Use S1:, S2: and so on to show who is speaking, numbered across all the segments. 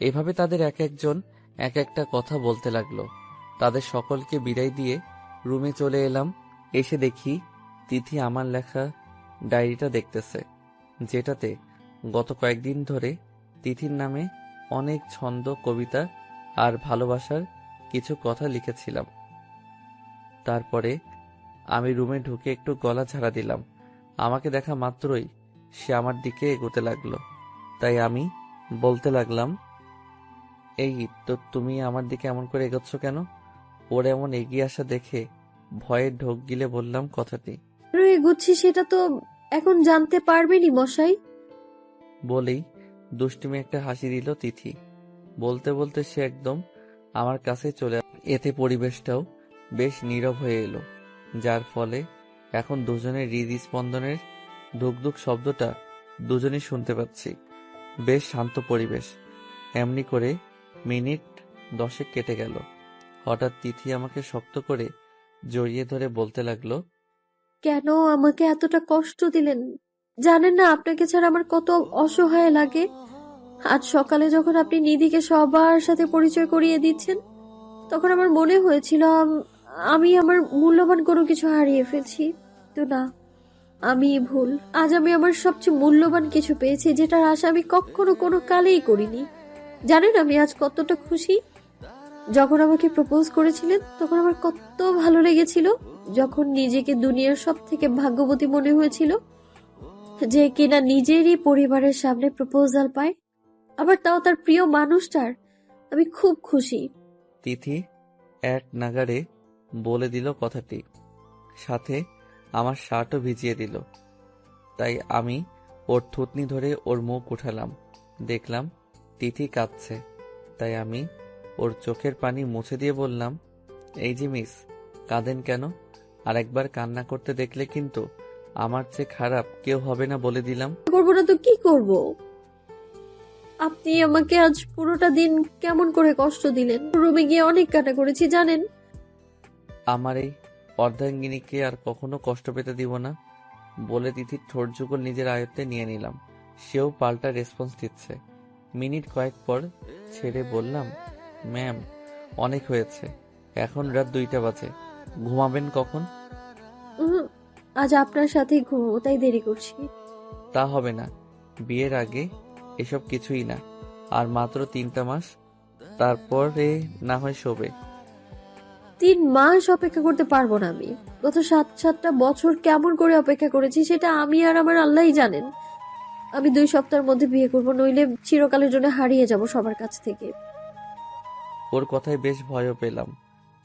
S1: এভাবে তাদের এক একজন এক একটা কথা বলতে লাগল। তাদের সকলকে বিদায় দিয়ে রুমে চলে এলাম। এসে দেখি তিথি আমার লেখা ডায়েরিটা দেখতেছে, যেটাতে গত কয়েকদিন ধরে তিথির নামে অনেক ছন্দ, কবিতা আর ভালোবাসার কিছু কথা লিখেছিলাম। তারপরে আমি রুমে ঢুকে একটু গলা ঝাড়া দিলাম। আমাকে দেখা মাত্রই সে আমার দিকে এগোতে লাগল। তাই আমি বলতে লাগলাম এই তো তুমি আমার দিকে এমন করে এগোচ্ছ কেন? ওর এমন এগিয়ে আসা দেখে ভয়ে ঢোক গিলে বললাম কথাটি।
S2: এগুচ্ছি সেটা তো এখন জানতে পারবেনই মশাই।
S1: বলেই দুষ্টুমি একটা হাসি দিল তিথি। বলতে বলতে সে একদম আমার কাছে চলে এতে পরিবেশটাও বেশ নীরব হয়ে এলো যার ফলে এখন দুজনের হৃদস্পন্দনের ধুকধুক শব্দটা দুজনেই শুনতে পাচ্ছি। বেশ শান্ত পরিবেশ এমনি করে মিনিট দশেক কেটে গেল। হঠাৎ তিথি আমাকে শক্ত করে জড়িয়ে ধরে বলতে লাগল,
S2: কেন আমাকে এতটা কষ্ট দিলেন? জানেন না, আপনাকে ছাড়া আমার কত অসহায় লাগে। আজ সকালে যখন আপনি নিধিকে সবার সাথে পরিচয় করিয়ে দিচ্ছেন, তখন আমার মনে হয়েছিল, আমি আমার মূল্যবান কোনো কিছু হারিয়ে ফেলছি। তো না, আমি ভুল। আজ আমি আমার সবচেয়ে মূল্যবান কিছু পেয়েছি, যেটার আশা আমি কখনো কোনো কালেই করিনি। জানেন আমি আজ কতটা খুশি? যখন আমাকে প্রপোজ করেছিলেন, তখন আমার কত ভালো লেগেছিল। যখন নিজেকে দুনিয়ার সব থেকে ভাগ্যবতী মনে হয়েছিল, যে কিনা নিজেরই পরিবারের সামনে প্রপোজাল পায়, আবার তাও তার প্রিয় মানুষটার, আমি খুব খুশি।
S1: তিথি এক নাগাড়ে বলে দিল কথাটি, সাথে আমার শার্টও ভিজিয়ে দিল। তাই আমি ওর থুতনি ধরে ওর মুখ উঠালাম, দেখলাম তিথি কাঁদছে তাই আমি ওর চোখের পানি মুছে দিয়ে বললাম এই যে মিস কাঁদেন কেন? আর একবার কান্না করতে দেখলে কিন্তু আমার চেয়ে খারাপ কেউ হবে না বলে দিলাম।
S2: করব না তো কি করব? আপনি আমাকে আজ পুরোটা দিন কেমন করে কষ্ট দিলেন? রুমে গিয়ে অনেক কাটা করেছি জানেন।
S1: আমার এই অর্ধাঙ্গিনীকে আর কখনো কষ্ট পেতে দিব না বলে তিথির ঠোঁট যুগল নিজের আয়ত্তে নিয়ে নিলাম। সেও পাল্টা রেসপন্স দিচ্ছে। মিনিট কয়েক পর ছেড়ে বললাম ম্যাম অনেক হয়েছে। এখন রাত দুইটা বাজে। ঘুমাবেন কখন?
S2: আজ আপনার সাথেই ঘুমবো তাই দেরি করছি।
S1: তা হবে না। বিয়ের আগে এসব কিছুই না। আর মাত্র তিনটা মাস তারপরে না হয় শোবে।
S2: তিন মাস অপেক্ষা করতে পারব না আমি। গত সাত সাতটা বছর কেমন করে অপেক্ষা করেছি সেটা আমি আর আমার আল্লাহই জানেন। আমি দুই সপ্তাহের মধ্যে বিয়ে করব নইলে চিরকালের জন্য হারিয়ে যাব সবার কাছ থেকে।
S1: ওর কথায় বেশ ভয়ও পেলাম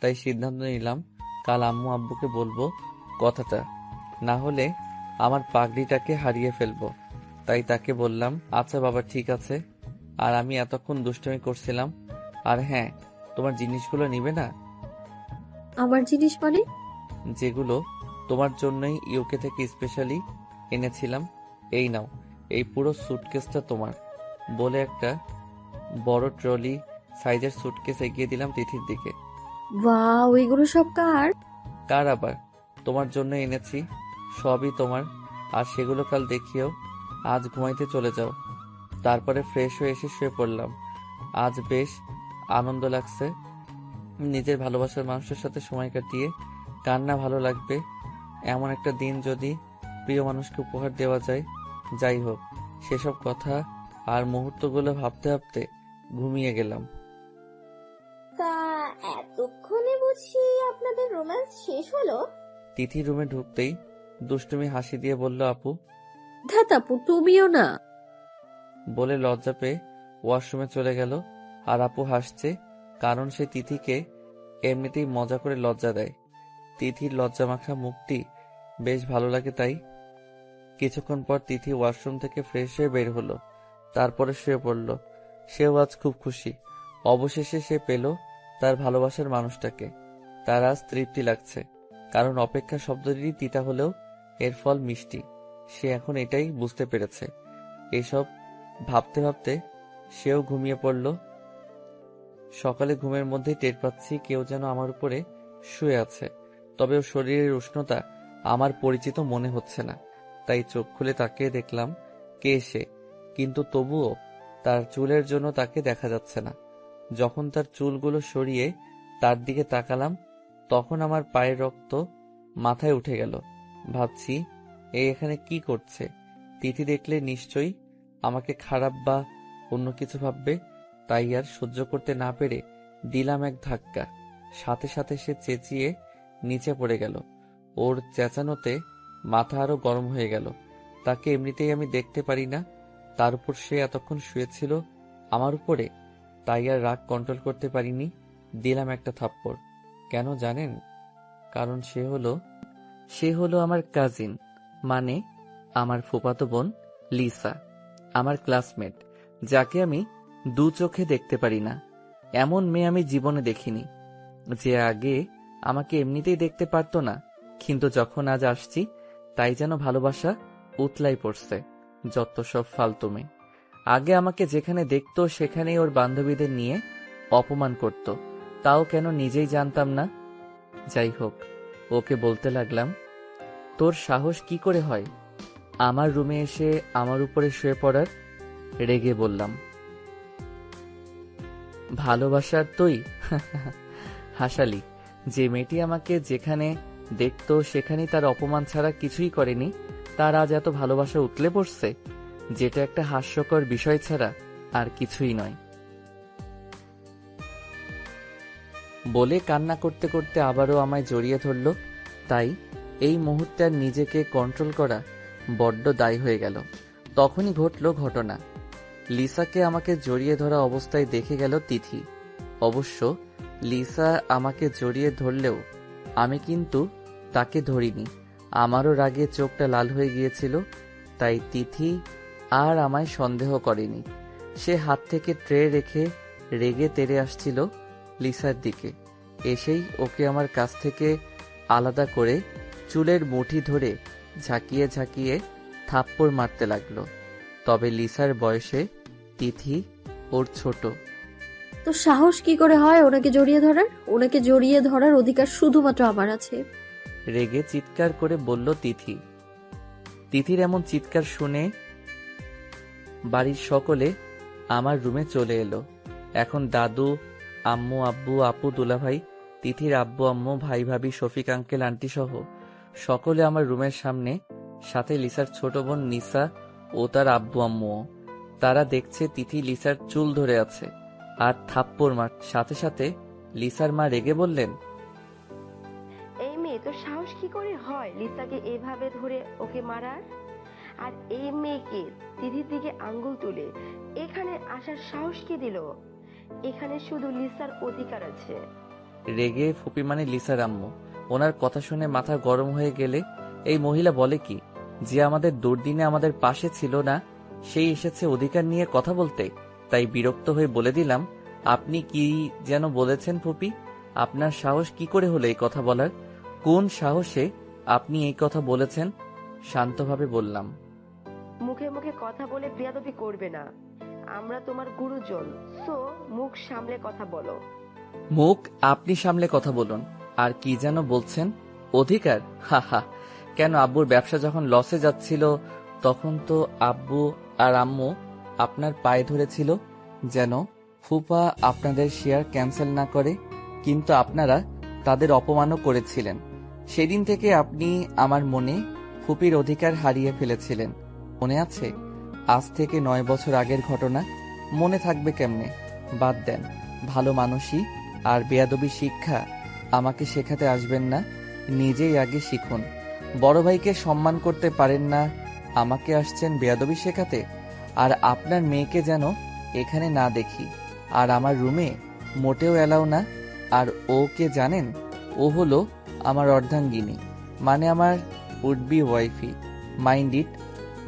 S1: তাই সিদ্ধান্ত নিলাম কাল আম্মু আব্বুকে বলব কথাটা না হলে আমার পাগড়িটাকে হারিয়ে ফেলব। তাই তাকে বললাম আচ্ছা বাবা ঠিক আছে। আর আমি এতক্ষণ দুষ্টুমি করছিলাম আর হ্যাঁ তোমার জিনিসগুলো নিবে না?
S2: আমার জিনিস মানে?
S1: যেগুলো তোমার জন্যই ইউকে থেকে স্পেশালি এনেছিলাম এই নাও। এই পুরো সুটকেসটা তোমার বলে একটা বড় ট্রলি সাইজের সুটকেস এগিয়ে দিলাম তিথির দিকে।
S2: বা ওইগুলো সব কার?
S1: কার আবার? তোমার জন্য এনেছি সবই তোমার। আর সেগুলো কাল দেখিও আজ ঘুমাইতে চলে যাও। তারপরে ফ্রেশ হয়ে এসে শুয়ে পড়লাম। আজ বেশ আনন্দ লাগছে। নিজের ভালোবাসার মানুষের সাথে সময় কাটিয়ে কার না ভালো লাগবে? এমন একটা দিন যদি প্রিয় মানুষকে উপহার দেওয়া যায় যাই হোক সেসব কথা আর মুহূর্তগুলো ভাবতে ভাবতে ঘুমিয়ে গেলাম।
S3: তা এতক্ষণে বুঝি আপনাদের রোম্যান্স শেষ হলো?
S1: তিথি রুমে ঢুকতেই দুষ্টুমি হাসি দিয়ে বলল আপু।
S2: ধ্যাতাপু তুমিও না।
S1: বলে লজ্জা পেয়ে ওয়াশরুমে চলে গেল। আর আপু হাসছে কারণ সে তিথিকে এমনিতেই মজা করে লজ্জা দেয়। তিথির লজ্জা মাখা মুখটি বেশ ভালো লাগে তাই কিছুক্ষণ পর তিথি ওয়াশরুম থেকে ফ্রেশ হয়ে বের হলো। তারপরে শুয়ে পড়ল। সেও আজ খুব খুশি। অবশেষে সে পেল তার ভালোবাসার মানুষটাকে। তার আজ তৃপ্তি লাগছে, কারণ অপেক্ষা শব্দটিরই তিতা হলেও এর ফল মিষ্টি। সে এখন এটাই বুঝতে পেরেছে। এসব ভাবতে ভাবতে সেও ঘুমিয়ে পড়ল। সকালে ঘুমের মধ্যে টের পাচ্ছি কেউ যেন আমার উপরে শুয়ে আছে, তবে ওর শরীরের উষ্ণতা আমার পরিচিত মনে হচ্ছে না। তাই চোখ খুলে তাকিয়ে দেখলাম, কে সে? কিন্তু তবুও তার চুলের জন্য তাকে দেখা যাচ্ছে না। যখন তার চুলগুলো সরিয়ে তার দিকে তাকালাম, তখন আমার পায়ের রক্ত মাথায় উঠে গেল। ভাবছি, এ এখানে কি করছে? তিথি দেখলে নিশ্চয়ই আমাকে খারাপ বা অন্য কিছু ভাববে, তাই আর সহ্য করতে না পেরে দিলাম এক ধাক্কা। সাথে সাথে সে চেঁচিয়ে নিচে পড়ে গেল। ওর চেঁচানোতে মাথা আরও গরম হয়ে গেল। তাকে এমনিতেই আমি দেখতে পারি না। তার উপর সে এতক্ষণ শুয়েছিল, আমার উপরে। তাই আর রাগ কন্ট্রোল করতে পারিনি। দিলাম একটা থাপ্পড়। কেন জানেন? কারণ সে হলো সে হলো আমার কাজিন মানে আমার ফুপাতো বোন লিসা, আমার ক্লাসমেট যাকে আমি দু চোখে দেখতে পারি না। এমন মেয়ে আমি জীবনে দেখিনি। যে আগে আমাকে এমনিতেই দেখতে পারতো না। কিন্তু যখন আজ আসছি তাই যেন ভালোবাসা উতলাই পড়ছে, যত সব ফালতু মেয়ে। আগে আমাকে যেখানে দেখতো সেখানেই ওর বান্ধবীদের নিয়ে অপমান করত, তাও কেন নিজেই জানতাম না? যাই হোক, ওকে বলতে লাগলাম, তোর সাহস কি করে হয়? আমার রুমে এসে আমার উপরে শুয়ে পড়ার রেগে বললাম, ভালোবাসার তুই? হাসালি, যে মেয়েটি আমাকে যেখানে দেখতো সেখানেই তার অপমান ছাড়া কিছুই করেনি, তার আজ এত ভালোবাসা উতলে পড়ছে, যেটা একটা হাস্যকর বিষয় ছাড়া আর কিছুই নয়। বলে কান্না করতে করতে আবারও আমায় জড়িয়ে ধরল, তাই এই মুহূর্তে আর নিজেকে কন্ট্রোল করা বড্ড দায়ী হয়ে গেল। তখনই ঘটল ঘটনা। লিসাকে আমাকে জড়িয়ে ধরা অবস্থায় দেখে গেল তিথি। অবশ্য লিসা আমাকে জড়িয়ে ধরলেও আমি কিন্তু তাকে ধরিনি। আমারও রাগে চোখটা লাল হয়ে গিয়েছিল, তাই তিথি আর আমায় সন্দেহ করেনি। সে হাত থেকে ট্রে রেখে রেগে তেড়ে আসছিল লিসার দিকে। এসেই ওকে আমার কাছ থেকে আলাদা করে চুলের মুঠি ধরে ঝাঁকিয়ে ঝাঁকিয়ে থাপ্পড় মারতে লাগল। তবে লিসার বয়সে তিথি ওর ছোট।
S2: তো সাহস কি করে হয় ওনাকে জড়িয়ে ধরার? ওনাকে জড়িয়ে ধরার অধিকার শুধুমাত্র আমার আছে।
S1: রেগে চিৎকার করে বলল তিথি। তিথির এমন চিৎকার শুনে বাড়ির সকলে আমার রুমে চলে এলো। এখন দাদু, আম্মু, আব্বু, আপু, দুলাভাই, তিথির আব্বু, আম্মু, ভাই, ভাবি, শফিক, আঙ্কেল, আন্টি সহ সকলে আমার রুমের সামনে, সাথে লিসার ছোট বোন নিসা ও তার আব্বু, আম্মুও। তারা দেখছে তিথি লিসার চুল ধরে আছে। আর থাপ্পড় মার সাথে সাথে লিসার মা রেগে বললেন
S4: এই মেয়ে তোর সাহস কি করে হয় লিসাকে এভাবে ধরে ওকে মারার? আর এই মেয়েকে দিদির দিকে আঙ্গুল তুলে এখানে আসার সাহস কি দিল? এখানে শুধু লিসার অধিকার আছে।
S1: রেগে ফুপি মানে লিসার আম্মু। ওনার কথা শুনে মাথা গরম হয়ে গেলে এই মহিলা বলে কি যে আমাদের দুর্দিনে আমাদের পাশে ছিল না সেই এসেছে অধিকার নিয়ে কথা বলতে। তাই বিরক্ত হয়ে বলে দিলাম আপনি কি যেন বলেছেন ফুপি? আপনার সাহস কি করে হলো এই কথা বলার? কোন সাহসে আপনি এই কথা বলেছেন? শান্তভাবে বললাম।
S4: মুখে মুখে কথা বলে বেয়াদবি করবে না। আমরা তোমার গুরুজন। সো মুখ সামলে কথা বলো।
S1: মুখ আপনি সামলে কথা বলুন। আর কি যেন বলছেন? অধিকার? হা হা। কেন আব্বুর ব্যবসা যখন লসে যাচ্ছিল তখন তো আব্বু আর আম্মু আপনার পায়ে ধরেছিল যেন ফুপা আপনাদের শেয়ার ক্যান্সেল না করে, কিন্তু আপনারা তাদের অপমানও করেছিলেন। সেদিন থেকে আপনি আমার মনে ফুপির অধিকার হারিয়ে ফেলেছিলেন। মনে আছে? আজ থেকে নয় বছর আগের ঘটনা। মনে থাকবে কেমনে? বাদ দেন। ভালো মানুষই আর বেয়াদবি শিক্ষা আমাকে শেখাতে আসবেন না। নিজেই আগে শিখুন। বড় ভাইকে সম্মান করতে পারেন না। আমাকে আসছেন বেয়াদবি শেখাতে? আর আপনার মেয়েকে যেন এখানে না দেখি। আর আমার রুমে মোটেও এলাও না। আর ও কে জানেন? ও হলো আমার অর্ধাঙ্গিনী মানে আমার উডবি ওয়াইফি। মাইন্ড ইট,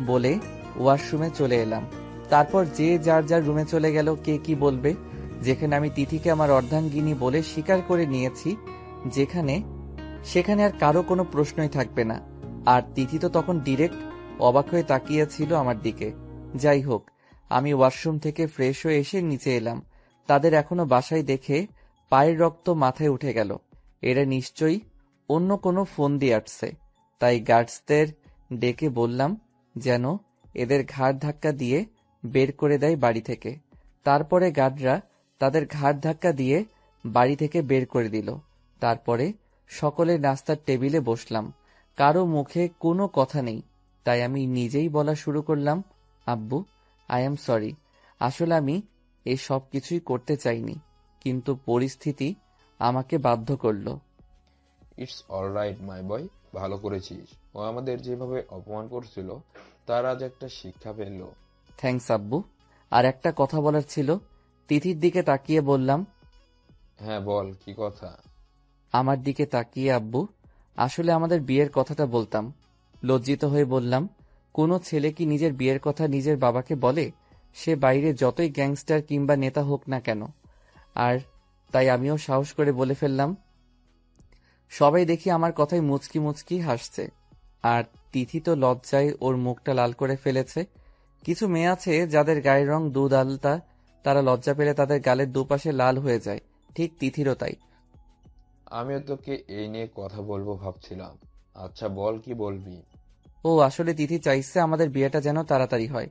S1: বলে ওয়াশরুমে চলে এলাম। তারপর যে যার যার রুমে চলে গেল, কে কি বলবে? যেখানে আমি তিথিকে আমার অর্ধাঙ্গিনী বলে স্বীকার করে নিয়েছি, যেখানে, সেখানে আর কারও কোনো প্রশ্নই থাকবে না। আর তিথি তো তখন ডিরেক্ট অবাক হয়ে তাকিয়েছিল আমার দিকে। যাই হোক, আমি ওয়াশরুম থেকে ফ্রেশ হয়ে এসে নিচে এলাম। তাদের এখনও বাসায় দেখে পায়ের রক্ত মাথায় উঠে গেল। এরা নিশ্চয়ই অন্য কোনো ফোন দিয়ে আসছে। তাই গার্ডসদের ডেকে বললাম যেন এদের ঘাড় ধাক্কা দিয়ে বের করে দেয় বাড়ি থেকে। তারপরে গার্ডরা তাদের ঘাট ধাক্কা দিয়ে বাড়ি থেকে বের করে দিল। তারপরে সকলে নাস্তার টেবিলে বসলাম। কারও মুখে কোনো কথা নেই। তাই আমি নিজেই বলা শুরু করলাম আব্বু আই এম সরি আসলে আমি এই সব কিছুই করতে চাইনি কিন্তু পরিস্থিতি আমাকে বাধ্য করল।
S5: ইটস অলরাইট মাই বয় ভালো করেছিস। ও আমাদের যেভাবে অপমান করছিল তার আজ একটা শিক্ষা পেল।
S1: থ্যাঙ্কস আব্বু। আর একটা কথা বলার ছিল তিথির দিকে তাকিয়ে বললাম
S5: হ্যাঁ বল কি কথা?
S1: আমার দিকে তাকিয়ে আব্বু আসলে আমাদের বিয়ের কথাটা বলতাম। লজ্জিত হয়ে বললাম কোনো ছেলে কি নিজের বিয়ের কথা নিজের বাবাকে বলে? সে বাইরে যতই গ্যাংস্টার কিংবা নেতা হোক না কেন। আর তাই আমিও সাহস করে বলে ফেললাম, সবাই দেখি আমার কথায় মুচকি মুচকি হাসছে। আর তিথি তো লজ্জায় ওর মুখটা লাল করে ফেলেছে। কিছু মেয়ে আছে যাদের গায়ের রং দুধ আলতা, তারা লজ্জা পেলে তাদের গালের দুপাশে লাল হয়ে যায়। ঠিক তিথিরও তাই।
S5: আমিও তোকে এই নিয়ে কথা বলব ভাবছিলাম। আচ্ছা বল কি বলবি?
S1: ও আসলে তিথি চাইছে আমাদের বিয়েটা যেন তাড়াতাড়ি হয়।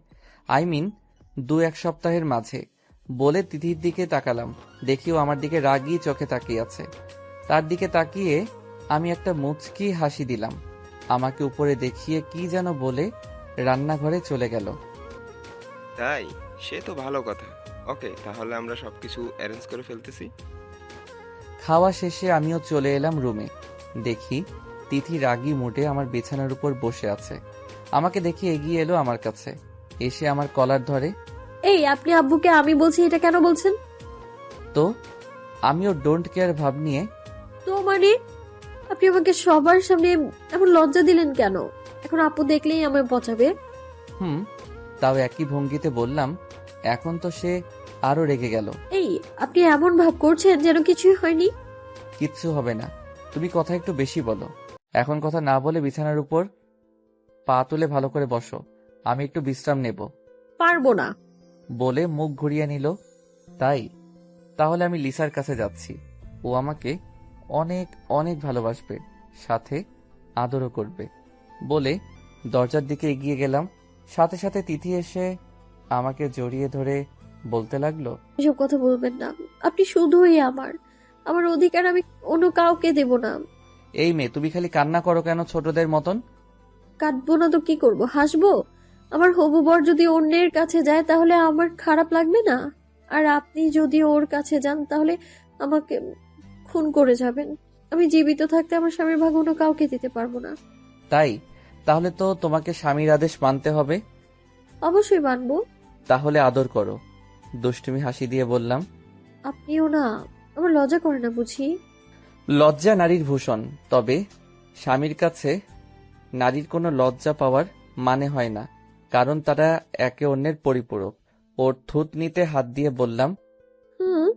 S1: আই মিন দু এক সপ্তাহের মাঝে। বলে তিথির দিকে তাকালাম। দেখি ও আমার দিকে রাগি চোখে তাকিয়ে আছে। তার দিকে তাকিয়ে আমি একটা মুচকি হাসি দিলাম। আমাকে উপরে দেখিয়ে কি যেন বলে রান্নাঘরে চলে গেল।
S6: তাই? সে তো ভালো কথা। ওকে তাহলে আমরা সবকিছু অ্যারেঞ্জ করে ফেলতেছি।
S1: খাওয়া শেষে আমিও চলে এলাম রুমে। দেখি তিথি রাগি মুডে আমার বিছানার উপর বসে আছে। আমাকে দেখি এগিয়ে এলো আমার কাছে। এসে আমার কলার ধরে
S2: এই আপনি আব্বুকে আমি বলছি এটা কেন বলছেন?
S1: তো আমিও ডোন্ট কেয়ার ভাব নিয়ে
S2: তো মানে? আপনি আমাকে সবার সামনে এমন লজ্জা দিলেন কেন? এখন আপু দেখলেই আমায় পচাবে।
S1: হুম তাও একই ভঙ্গিতে বললাম এখন তো সে আরও রেগে গেল।
S2: এই আপনি এমন ভাব করছেন যেন কিছুই হয়নি?
S1: কিচ্ছু হবে না। তুমি কথা একটু বেশি বলো। এখন কথা না বলে বিছানার উপর পা তুলে ভালো করে বসো। আমি একটু বিশ্রাম নেব।
S2: পারব না।
S1: বলে মুখ ঘুরিয়ে নিল। তাই তাহলে আমি লিসার কাছে যাচ্ছি। ও আমাকে অনেক অনেক ভালোবাসবে সাথে আদরও করবে। বলে দরজার দিকে এগিয়ে গেলাম। সাথে সাথে তিথি এসে আমাকে জড়িয়ে ধরে বলতে লাগল
S2: এসব কথা বলবেন না। আপনি শুধুই আমার। আমার অধিকার আমি অন্য কাউকে দেব না।
S1: এই মেয়ে তুমি খালি কান্না করো কেন ছোটদের মতন?
S2: কাটবো না তো কি করব? হাসবো? আমার হবু বর যদি অন্যের কাছে যায় তাহলে আমার খারাপ লাগবে না? আর আপনি যদি ওর কাছে যান তাহলে আমাকে খুন করে যাবেন। আমি জীবিত থাকতে আমার স্বামীর ভাগ অন্য কাউকে দিতে পারব না।
S1: তাই? তাহলে তো তোমাকে স্বামীর আদেশ মানতে হবে।
S2: অবশ্যই মানবো।
S1: তাহলে আদর করো। দুষ্টুমি হাসি দিয়ে বললাম।
S2: আপনিও না আমার লজ্জা করে না বুঝি?
S1: লজ্জা নারীর ভূষণ তবে স্বামীর কাছে নারীর কোনো লজ্জা পাওয়ার মানে হয় না কারণ তারা একে অন্যের পরিপূরক। ওর থুত নিতে হাত দিয়ে বললাম
S2: হুম।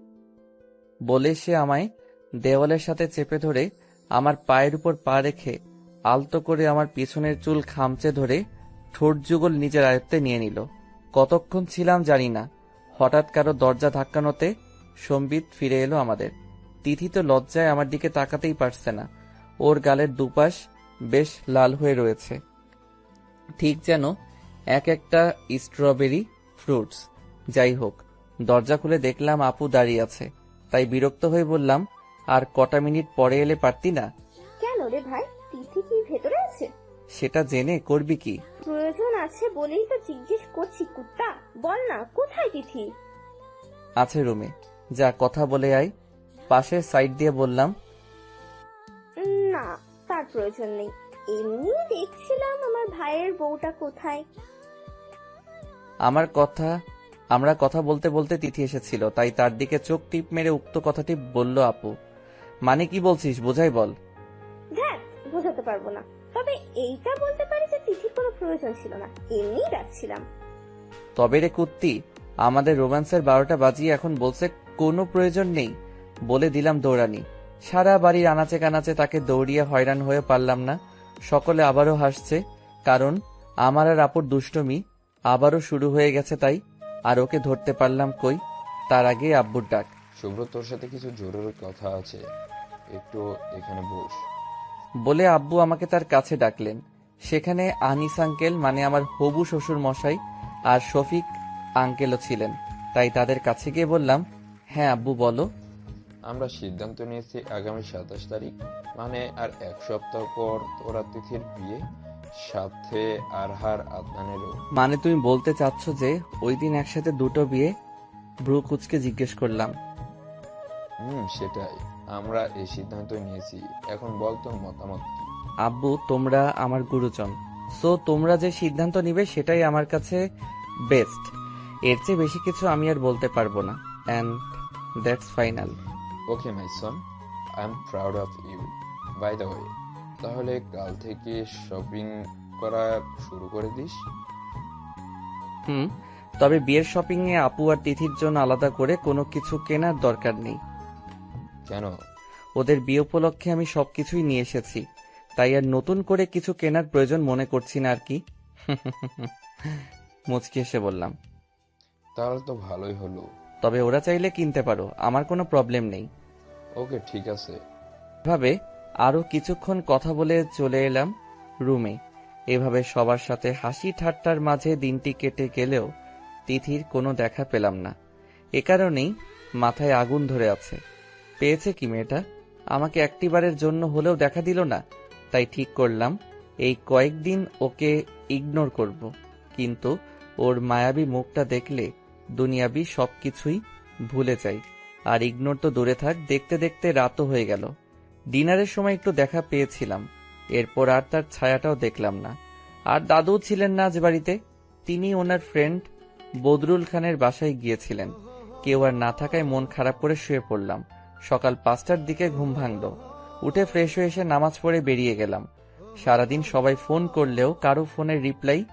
S1: বলে সে আমায় দেওয়ালের সাথে চেপে ধরে আমার পায়ের উপর পা রেখে আলতো করে আমার পিছনের চুল খামচে ধরে ঠোঁট যুগল নিজের আয়ত্তে নিয়ে নিল। কতক্ষণ ছিলাম জানি না। হঠাৎ কারও দরজা ধাক্কানোতে সম্বিত ফিরে এলো আমাদের। তিথি তো লজ্জায় আমার দিকে তাকাতেই পারছে না। ওর গালের দুপাশ বেশ লাল হয়ে রয়েছে। ঠিক যেন এক একটা স্ট্রবেরি ফ্রুটস। যাই হোক দরজা খুলে দেখলাম আপু দাঁড়িয়ে আছে। তাই বিরক্ত হয়ে বললাম আর কটা মিনিট পরে এলে পারতি না?
S3: কেন রে ভাই? তিথি কি ভেতরে আছে?
S1: সেটা জেনে করবি কি?
S3: প্রয়োজন আছে বলেই তো জিজ্ঞেস করছি কুত্তা। বল না কোথায় তিথি?
S1: আছে রুমে। যা কথা বলে আয়। পাশের সাইড দিয়ে বললাম
S3: না তার প্রয়োজন নেই। এমনি দেখছিলাম আমার ভাইয়ের বউটা কোথায়।
S1: আমার কথা আমরা কথা বলতে বলতে তিথি এসেছিল তাই তার দিকে চোখ টিপ মেরে উক্ত কথাটি বলল আপু। মানে কি বলছিস বোঝাই বল।
S3: দেখ বোঝাতে পারব না। তবে এইটা বলতে পারি যে তিথির কোনো প্রয়োজন ছিল না। ডাকছিলাম
S1: তবে রে কুত্তি আমাদের রোম্যান্সের বারোটা বাজিয়ে এখন বলছে কোনো প্রয়োজন নেই। বলে দিলাম দৌড়ানি। সারা বাড়ির আনাচে কানাচে তাকে দৌড়িয়ে হয়রান হয়ে পারলাম না। সকলে আবারও হাসছে কারণ আমার আর আপুর দুষ্টমি আবারও শুরু হয়ে গেছে তাই আর ওকে ধরতে পারলাম কই? তার আগে আব্বুর ডাক।
S5: শুভ্র তোর সাথে কিছু জরুরি কথা আছে। একটু এখানে বস।
S1: বলে আব্বু আমাকে তার কাছে ডাকলেন। সেখানে আনিস আঙ্কেল মানে আমার হবু শ্বশুর মশাই আর শফিক আঙ্কেলও ছিলেন। তাই তাদের কাছে গিয়ে বললাম হ্যাঁ আব্বু বলো।
S5: আমরা সিদ্ধান্ত নিয়েছি আগামী সাতাশ তারিখ। মানে আর এক সপ্তাহ পর তোরা তিথির বিয়ে সাথে আরহার আদনানেরও।
S1: মানে তুমি বলতে চাচ্ছ যে ওই দিন একসাথে দুটো বিয়ে? ভ্রু কুচকে জিজ্ঞেস করলাম।
S5: হুম সেটাই। আমরা এই সিদ্ধান্ত নিয়েছি। এখন বল তোর মতামত কি?
S1: আব্বু তোমরা আমার গুরুজন। সো তোমরা যে সিদ্ধান্ত নিবে সেটাই আমার কাছে বেস্ট এর চেয়ে বেশি কিছু আমি আর বলতে পারব না। And that's final
S5: okay my son I am proud of you by the way তাহলে কাল থেকে শপিং করা শুরু করে দিস।
S1: হুম তবে বিয়ের শপিং এ আপু আর তিথির জন্য আলাদা করে কোনো কিছু কেনার দরকার নেই।
S5: কেন?
S1: ওদের বিয়ে উপলক্ষে আমি সবকিছুই নিয়ে এসেছি তাই আর নতুন করে কিছু কেনার প্রয়োজন মনে করছি না আর কি। মুচকি এসে বললাম।
S5: তাহলে তো ভালোই হলো।
S1: তবে ওরা চাইলে কিনতে পারো আমার কোনো প্রবলেম নেই।
S5: ওকে ঠিক আছে।
S1: এভাবে আরও কিছুক্ষণ কথা বলে চলে এলাম রুমে। এভাবে সবার সাথে হাসি ঠাট্টার মাঝে দিনটি কেটে গেলেও তিথির কোনো দেখা পেলাম না। এ কারণেই মাথায় আগুন ধরে আছে। পেয়েছে কি মেয়েটা? আমাকে একটিবারের জন্য হলেও দেখা দিল না। তাই ঠিক করলাম এই কয়েকদিন ওকে ইগনোর করব। কিন্তু ওর মায়াবী মুখটা দেখলে দুনিয়াবি সবকিছুই ভুলে যাই। আর ইগনোর তো দূরে থাক, দেখতে দেখতে রাতও হয়ে গেল। ডিনারের সময় একটু দেখা পেয়েছিলাম। এরপর আর তার ছায়াটাও দেখলাম না। আর দাদু ছিলেন না আজ বাড়িতে। তিনি ওনার ফ্রেন্ড বদরুল খানের বাসায় গিয়েছিলেন। কেউ আর না থাকায় মন খারাপ করে শুয়ে পড়লাম। সকাল পাঁচটার দিকে ঘুম ভাঙল। উঠে ফ্রেশ হয়ে এসে নামাজ পড়ে বেরিয়ে গেলাম। সারাদিন সবাই ফোন করলেও কারও ফোনের রিপ্লাই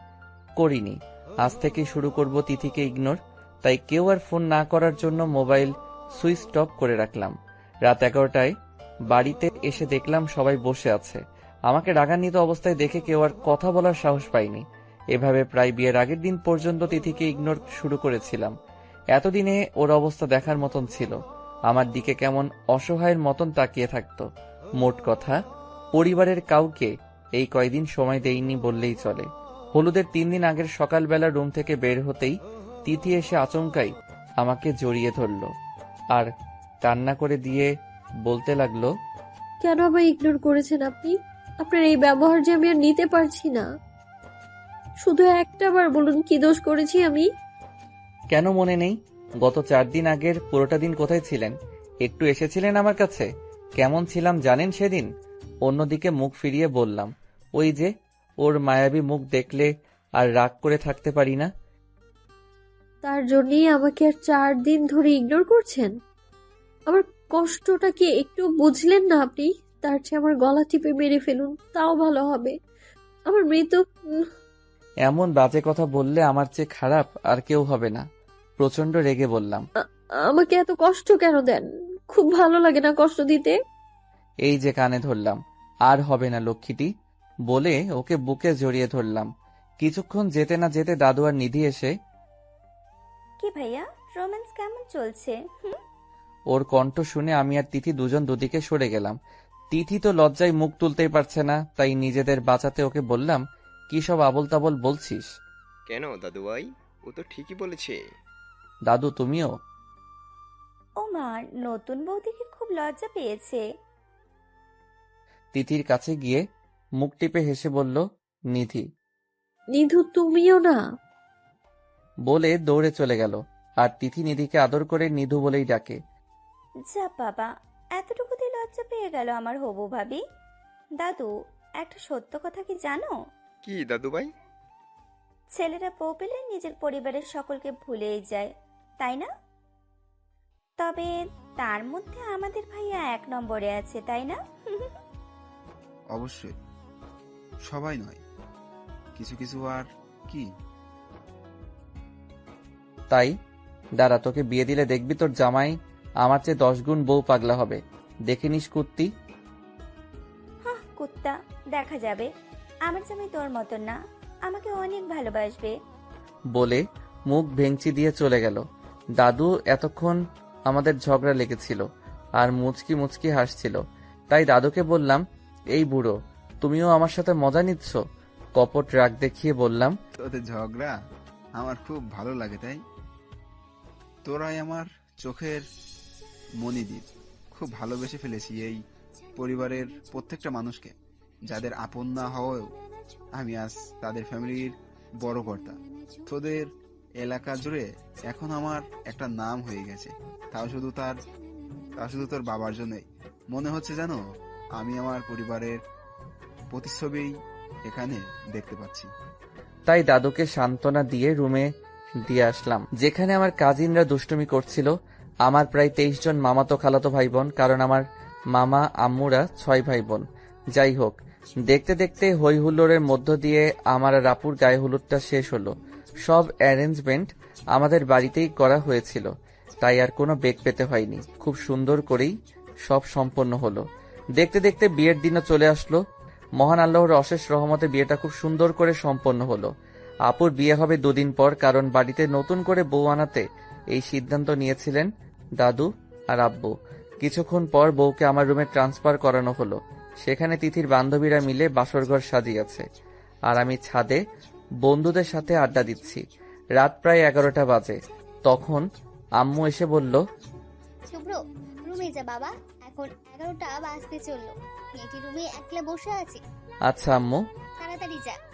S1: করিনি। আজ থেকে শুরু করব তিথিকে ইগনোর। তাই কেউ আর ফোন না করার জন্য মোবাইল সুইচ অফ করে রাখলাম। রাত এগারোটায় বাড়িতে এসে দেখলাম সবাই বসে আছে। আমাকে রাগান্বিত অবস্থায় দেখে কেউ আর কথা বলার সাহস পাইনি। এভাবে প্রায় বিয়ের আগের দিন পর্যন্ত তিথিকে ইগনোর শুরু করেছিলাম। এতদিনে ওর অবস্থা দেখার মতন ছিল। আমার দিকে কেমন অসহায়ের মতন তাকিয়ে থাকতো। মোট কথা, পরিবারের কাউকে এই কয়দিন সময় দেইনি বললেই চলে। হলুদের তিন দিন আগের সকালবেলা রুম থেকে বের হতেই তিথি এসে আচমকাই আমাকে জড়িয়ে ধরলো আর কান্না করে দিয়ে বলতে লাগল
S2: কেন আমায় ইগনোর করেছেন আপনি? আপনার এই ব্যবহার যে আমি আর নিতে পারছি না। শুধু একটা বার বলুন কি দোষ করেছি আমি?
S1: কেন মনে নেই? গত চার দিন আগের পুরোটা দিন কোথায় ছিলেন? একটু এসেছিলেন আমার কাছে? কেমন ছিলাম জানেন সেদিন? অন্যদিকে মুখ ফিরিয়ে বললাম ওই যে ওর মায়াবী মুখ দেখলে আর রাগ করে থাকতে পারি না?
S2: তার জন্যই আমাকে আর চার দিন ধরে ইগনোর করছেন। আমার কষ্টটা কি একটু বুঝলেন না আপনি? তার চেয়ে আমার গলা টিপে মেরে ফেলুন তাও ভালো হবে। আমার মৃত্যু উম,
S1: এমন বাজে কথা বললে আমার চেয়ে খারাপ আর কেউ হবে না। প্রচণ্ড রেগে বললাম।
S2: আমাকে এত কষ্ট কেন দেন? খুব ভালো লাগে না কষ্ট দিতে।
S1: এই যে কানে ধরলাম আর হবে না লক্ষ্মীটি। বলে ওকে বুকে জড়িয়ে ধরলাম। কিছুক্ষণ যেতে না যেতে দাদু আর নিধি এসে
S3: কি ভাইয়া? রোম্যান্স কেমন চলছে? হুম?
S1: ওর কণ্ঠ শুনে আমি আর তিথি দুজন দুদিকে সরে গেলাম। তিথি তো লজ্জায় মুখ তুলতেই পারছে না তাই নিজেদের বাঁচাতে ওকে বললাম কি সব আবল তাবল বলছিস?
S6: কেন দাদু ভাই ও তো ঠিকই বলেছে।
S1: দাদু তুমিও?
S3: ও মা নতুন বউ দেখে খুব লজ্জা পেয়েছে।
S1: তিথির কাছে গিয়ে মুখ টিপে হেসে বলল নিধি।
S2: নিধু তুমিও না?
S1: বলে দৌড়ে চলে গেল আর তিথি নিধিকে আদর করে নিধু বলেই ডাকে।
S3: যা বাবা এতটুকুতেই লজ্জা পেয়ে গেল আমার হবু ভাবি। দাদু একটা সত্য কথা কি জানো?
S6: কি দাদু ভাই?
S3: ছেলেরা বউ পেলে নিজের পরিবারের সকলকে ভুলেই যায় তাই না? তবে তার মধ্যে আমাদের ভাইয়া এক নম্বরে আছে তাই না?
S7: অবশ্যই। সবাই নয়। কিছু কিছু আর কি?
S1: তাই দাঁড়া তোকে বিয়ে দিলে দেখবি তোর জামাই আমার চেয়ে দশ গুণ বউ পাগলা হবে। দেখে নিস কুত্তি।
S3: হাহ কুত্তা দেখা যাবে। আমার জামাই তোর মতন না। আমাকে অনেক ভালোবাসবে।
S1: বলে মুখ ভেঙচি দিয়ে চলে গেল। দাদু এতক্ষণ আমাদের ঝগড়া লেগেছিল আর মুচকি মুচকি হাসছিল। তাই দাদুকে বললাম এই বুড়ো তুমিও আমার সাথে মজা নিচ্ছ? কপট রাগ দেখিয়ে বললাম
S7: তোদের ঝগড়া আমার খুব ভালো লাগে তাই? তোরাই আমার চোখের মনিদ্বীপ খুব ভালোবেসে ফেলেছি এই পরিবারের প্রত্যেকটা মানুষকে, যাদের আপন না হওয়াও আমি আজ তাদের ফ্যামিলির বড় কর্তা। তোদের এলাকা জুড়ে এখন আমার একটা নাম হয়ে গেছে। তাও শুধু তার, তাও শুধু তোর বাবার জন্যই। মনে হচ্ছে জানো আমি আমার পরিবারের প্রতিচ্ছবি এখানে দেখতে পাচ্ছি।
S1: তাই দাদুকে সান্ত্বনা দিয়ে রুমে দিয়ে আসলাম। যেখানে আমার কাজিনরা দুষ্টুমি করছিল, আমার প্রায় তেইশ জন মামাতো খালাতো ভাই বোন কারণ আমার মামা, আম্মুরা ছয় ভাই বোন যাই হোক, দেখতে দেখতে হই হুল্লোড়ের মধ্য দিয়ে আমার রাপুর গায়ে হলুদটা শেষ হলো। সব অ্যারেঞ্জমেন্ট আমাদের বাড়িতেই করা হয়েছিল। তাই আর কোনো বেগ পেতে হয়নি। খুব সুন্দর করেই সব সম্পন্ন হলো। দেখতে দেখতে বিয়ের দিনও চলে আসলো। মহান আল্লাহর অশেষ রহমতে বিয়েটা খুব সুন্দর করে সম্পন্ন হলো। আপুর বিয়ে হবে দুদিন পর কারণ বাড়িতে নতুন করে বউ আনাতে এই সিদ্ধান্ত নিয়েছিলেন দাদু আর আব্বু। কিছুক্ষণ পর বউকে আমার রুমে ট্রান্সফার করানো হলো। সেখানে তিথির বান্ধবীরা মিলে বাসরঘর সাজিয়েছে। আর আমি ছাদে বন্ধুদের সাথে আড্ডা দিচ্ছি। রাত প্রায় এগারোটা বাজে। তখন আম্মু এসে বলল
S8: শুভ্র রুমে যা বাবা। এখন এগারোটা বাজতে চলল। মেয়েটি রুমে একলা বসে আছে।
S1: আচ্ছা আম্মু।
S8: তাড়াতাড়ি যা।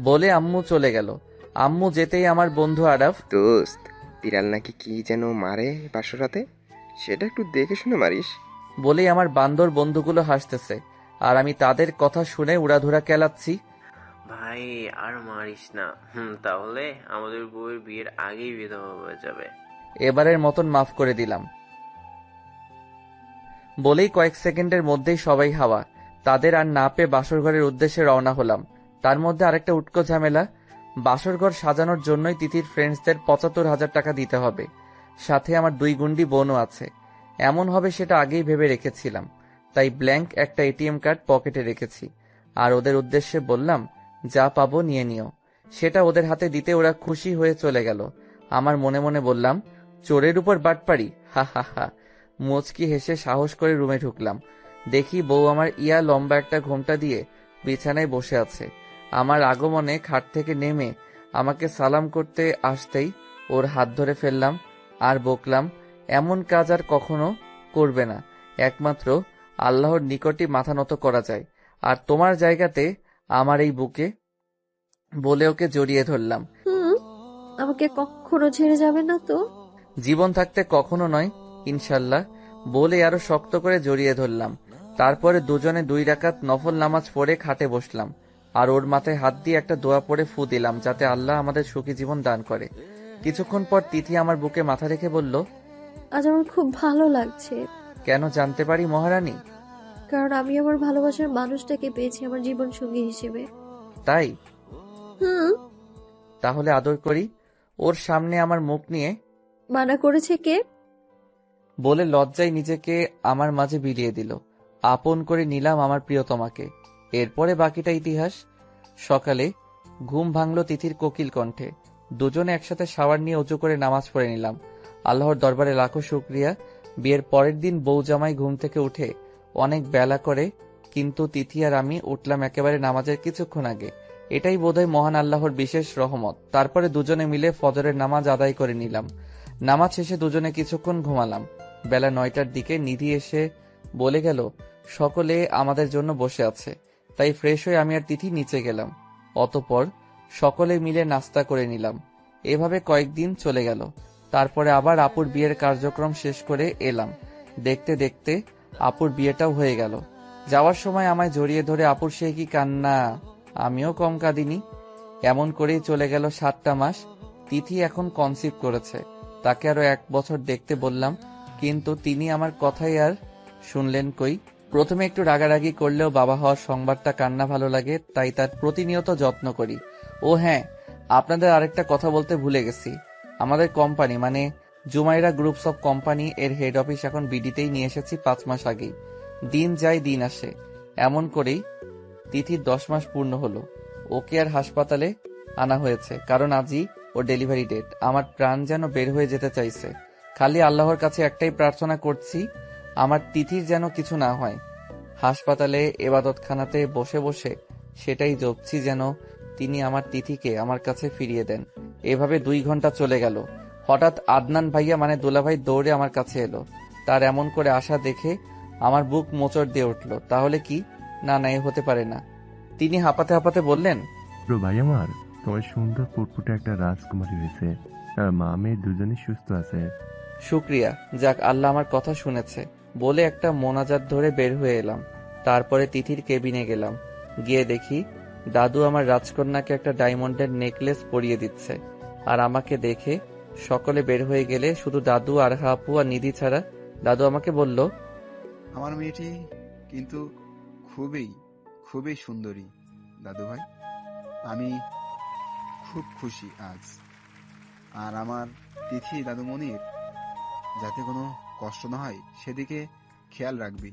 S1: বলে আম্মু চলে গেল। আম্মু যেতেই আমার বন্ধু আরাফ
S6: দোস্ত বিড়াল নাকি কি যেন মারে বাসরাতে সেটা একটু দেখে শুনে মারিস।
S1: বলেই আমার বান্দর বন্ধুগুলো হাসতেছে। আর আমি তাদের কথা শুনে উড়াধুরা কেলাচ্ছি।
S9: ভাই আর মারিস না। হুম তাহলে আমাদের বউয়ের বিয়ের আগেই বিধবা হয়ে যাবে।
S1: এবারের মতন মাফ করে দিলাম। বলেই কয়েক সেকেন্ডের মধ্যেই সবাই হাওয়া। তাদের আর না পেয়ে বাসর ঘরের উদ্দেশ্যে রওনা হলাম। তার মধ্যে আরেকটা উটকো ঝামেলা, বাসরঘর সাজানোর জন্যই তিথির ফ্রেন্ডসদের পঁচাত্তর হাজার টাকা দিতে হবে। সাথে আমার দুই গুন্ডি বোনও আছে। এমন হবে সেটা আগেই ভেবে রেখেছিলাম। তাই ব্ল্যাঙ্ক একটা এটিএম কার্ড পকেটে রেখেছি। আর ওদের উদ্দেশ্যে বললাম, যা পাবো নিয়ে নিও। সেটা ওদের হাতে দিতে ওরা খুশি হয়ে চলে গেল। আমার মনে মনে বললাম, চোরের উপর বাটপাড়ি। হা হা হা। মুচকি হেসে সাহস করে রুমে ঢুকলাম। দেখি বউ আমার ইয়া লম্বা একটা ঘোমটা দিয়ে বিছানায় বসে আছে। আমার আগমনে খাট থেকে নেমে আমাকে সালাম করতে আসতেই ওর হাত ধরে ফেললাম আর বকলাম এমন কাজ আর কখনো করবে না। একমাত্র আল্লাহর নিকটই মাথা নত করা যায়। আর তোমার জায়গাতে আমার এই বুকে বলে ওকে জড়িয়ে ধরলাম।
S2: আমাকে কখনো ছেড়ে যাবে না তো?
S1: জীবন থাকতে কখনো নয় ইনশাল্লাহ বলে আরও শক্ত করে জড়িয়ে ধরলাম। তারপরে দুজনে দুই রাকাত নফল নামাজ পড়ে খাটে বসলাম। আর ওর মাথায় হাত দিয়ে একটা দোয়া পড়ে ফু দিলাম যাতে আল্লাহ আমাদের সুখী জীবন দান করে। কিছুক্ষণ পর তিথি আমার বুকে মাথা রেখে বলল
S2: আজ আমার খুব ভালো লাগছে।
S1: কেন জানতে পারি মহারানী?
S2: কারণ আমি আমার ভালোবাসার মানুষটাকে পেয়েছি আমার জীবন সঙ্গী হিসেবে।
S1: তাই?
S2: হুম।
S1: তাহলে আদর করি। ওর সামনে আমার মুখ নিয়ে
S2: মানা করেছে কে?
S1: বলে লজ্জায় নিজেকে আমার মাঝে বিলিয়ে দিল। আপন করে নিলাম আমার প্রিয়তমাকে। এরপরে বাকিটা ইতিহাস। সকালে ঘুম ভাঙল তিথির কোকিল কণ্ঠে। দুজনে একসাথে শাওয়ার নিয়ে উঁচু করে নামাজ পড়ে নিলাম। আল্লাহর দরবারে লাখো শুক্রিয়া। বিয়ের পরের দিন বউ জামাই ঘুম থেকে উঠে অনেক বেলা করে, কিন্তু তিথি আর আমি উঠলাম একেবারে নামাজের কিছুক্ষণ আগে। এটাই বোধহয় মহান আল্লাহর বিশেষ রহমত। তারপরে দুজনে মিলে ফজরের নামাজ আদায় করে নিলাম। নামাজ শেষে দুজনে কিছুক্ষণ ঘুমালাম। বেলা নয়টার দিকে নিধি এসে বলে গেল, সকলে আমাদের জন্য বসে আছে। তাই ফ্রেশ হয়ে আমি আর তিথি নিচে গেলাম। অতপর সকলে মিলে নাস্তা করে নিলাম। এভাবে কয়েকদিন চলে গেল। তারপরে আবার আপুর বিয়ের কার্যক্রম শেষ করে এলাম। দেখতে দেখতে আপুর বিয়েটাও হয়ে গেল। যাওয়ার সময় আমায় জড়িয়ে ধরে আপুর সে কি কান্না? আমিও কম কাঁদিনি। এমন করেই চলে গেল সাতটা মাস। তিথি এখন কনসিভ করেছে। তাকে আরও এক বছর দেখতে বললাম, কিন্তু তিনি আমার কথাই আর শুনলেন কই? প্রথমে একটু রাগারাগি করলেও বাবা হওয়ার সংবাদটা কান্না ভালো লাগে, তাই তার প্রতিনিয়ত যত্ন করি। ও হ্যাঁ আপনাদের আরেকটা কথা বলতে ভুলে গেছি। আমাদের কোম্পানি মানে জুমাইরা গ্রুপস অফ কোম্পানি এর হেড অফিস এখন বিডিতেই নিয়ে এসেছি পাঁচ মাস আগেই। দিন যায় দিন আসে। এমন করেই তিথির দশ মাস পূর্ণ হলো। ওকে আর হাসপাতালে আনা হয়েছে, কারণ আজই ও ডেলিভারি ডেট। আমার প্রাণ যেন বের হয়ে যেতে চাইছে। খালি আল্লাহর কাছে একটাই প্রার্থনা করছি আমার তিথির যেন কিছু না হয়। হাসপাতালে এবাদতখানাতে বসে বসে সেটাই জপছি যেন তিনি আমার তিথিকে আমার কাছে ফিরিয়ে দেন। এভাবে দুই ঘণ্টা চলে গেল। হঠাৎ আদনান ভাইয়া মানে দুলাভাই দৌড়ে আমার কাছে এলো। তার এমন করে আসা দেখে আমার বুক মোচড় দিয়ে উঠল। তাহলে কি? না না এ হতে পারে না। তিনি হাঁপাতে হাঁপাতে বললেন
S10: ভাই আমার তোমার সুন্দর পুটপুটে একটা রাজকুমারী হয়েছে। আর মা মেয়ে দুজনেই সুস্থ আছে।
S1: শুক্রিয়া যাক আল্লাহ আমার কথা শুনেছে। বলে একটা মোনাজাত ধরে বের হয়ে এলাম। তারপরে তিথির কেবিনে গেলাম। গিয়ে দেখি, দাদু আমার রাজকন্যাকে একটা ডায়মন্ডের নেকলেস পরিয়ে দিচ্ছে। আর আমাকে দেখে সকলে বের হয়ে গেলে শুধু দাদু আর আপু আর নিধি ছাড়া দাদু আমাকে বলল,
S7: আমার মেয়েটি কিন্তু খুবই খুবই সুন্দরী, দাদু ভাই। আমি খুব খুশি আজ। আর আমার তিথি দাদুমণির যাতে কোনো কষ্ট না হয় সেদিকে খেয়াল রাখবি।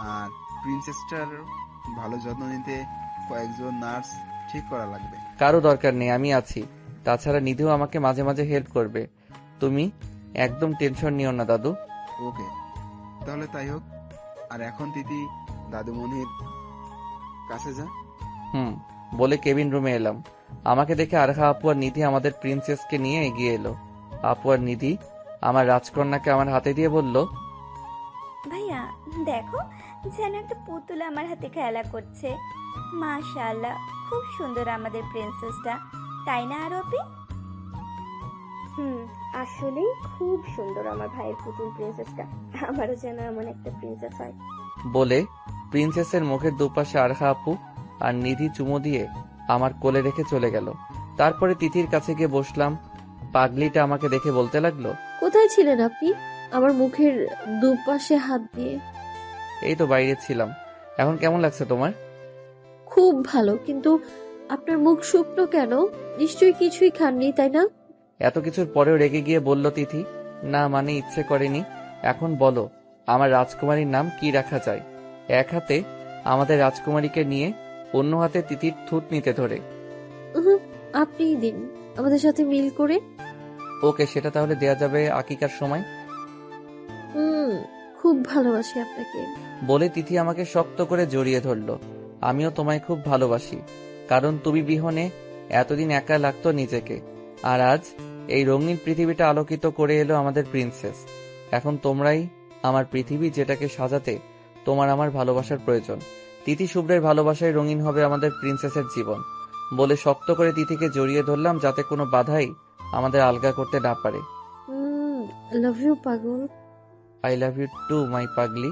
S7: আর প্রিন্সেসটার ভালো যত্ন নিতে কয়েকজন নার্স ঠিক করা লাগবে।
S1: কারও দরকার নেই আমি আছি। তাছাড়া নিধিও আমাকে মাঝে মাঝে হেল্প করবে। তুমি একদম টেনশন নিও না দাদু।
S7: ওকে তাহলে তাই হোক। আর এখন তিথি দাদুমণির কাছে যা।
S1: হুম বলে কেবিন রুমে এলাম। আমাকে দেখে আরহা আপু আর নিধি আমাদের প্রিন্সেসকে নিয়ে এগিয়ে এলো। আপু আর নিধি আমার রাজকন্যাকে আমার হাতে দিয়ে বলল
S3: ভাইয়া দেখো যেন একটা পুতুল আমার হাতে খেলা করছে। মাশাআল্লাহ খুব সুন্দর আমাদের প্রিন্সেসটা তাই না আরবি
S4: হুম আসলেই খুব সুন্দর আমার ভাইয়ের পুতুল প্রিন্সেসটা আমারও যেন এমন একটা প্রিন্সেস হয়।
S1: বলে প্রিন্সেসের মুখের দুপাশে আরহা আপু আর নিধি চুমো দিয়ে আমার কোলে রেখে চলে গেল। তারপরে তিথির কাছে গিয়ে বসলাম পাগলিটা আমাকে দেখে বলতে লাগল
S2: কোথায় ছিলেন আপনি? আমার মুখের দুপাশে হাত দিয়ে।
S1: এই তো বাইরে ছিলাম। এখন কেমন লাগছে তোমার?
S2: খুব ভালো কিন্তু আপনার মুখ শুকনো কেন? নিশ্চয়ই কিছুই খাননি তাই না?
S1: এত কিছুর পরেও রেগে গিয়ে বলল তিথি না মানে ইচ্ছে করেনি। এখন বলো আমার রাজকুমারীর নাম কি রাখা যায়? এক হাতে আমাদের রাজকুমারীকে নিয়ে অন্য হাতে তিথির থুত নিতে ধরে
S2: আপনিই দিন আমাদের সাথে মিল করে।
S1: ওকে সেটা তাহলে দেয়া যাবে আকিকার সময়?
S2: হুম খুব ভালোবাসি আপনাকে।
S1: বলে তিথি আমাকে শক্ত করে জড়িয়ে ধরলো। আমিও তোমায় খুব ভালোবাসি কারণ তুমি বিহনে এতদিন একা লাগতো নিজেকে। আর আজ এই রঙিন পৃথিবীটা আলোকিত করে এলো আমাদের প্রিন্সেস। এখন তোমরাই আমার পৃথিবী যেটাকে সাজাতে তোমার আমার ভালোবাসার প্রয়োজন। তিথি শুভ্রের ভালোবাসায় রঙিন হবে আমাদের প্রিন্সেসের জীবন। বলে শক্ত করে তিথিকে জড়িয়ে ধরলাম যাতে কোনো বাধাই আমাদের আলগা করতে না পারে।
S2: লাভ ইউ পাগল।
S1: I love you too my পাগলি।